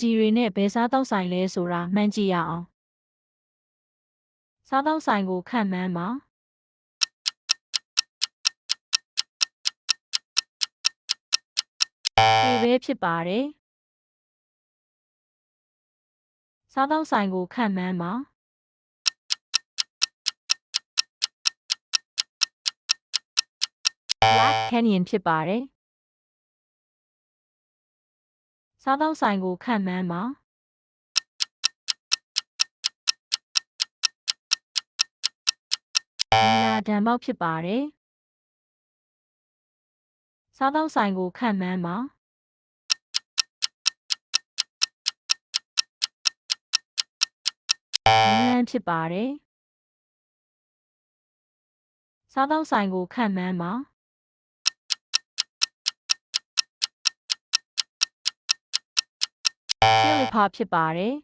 ကြီးတွေနဲ့ဘယ်စားတော့ဆိုင်လဲဆိုတာမှန်းကြည့်ရအောင်စားတော့ဆိုင်ကိုခန့်မှန်းပါဒီပဲဖြစ်ပါတယ်စားတော့ဆိုင်ကိုခန့်မှန်းပါ Black Canyon ဖြစ်ပါတယ် စားတော့ဆိုင်ကိုခန့်မှန်းပါနီလာဒံပေါက်ဖြစ်ပါတယ်စားတော့ဆိုင်ကိုခန့်မှန်းပါနန်းလန်းဖြစ်ပါတယ်စားတော့ဆိုင်ကိုခန့်မှန်းပါရှင်းလီ ဖာဖြစ်ပါတယ်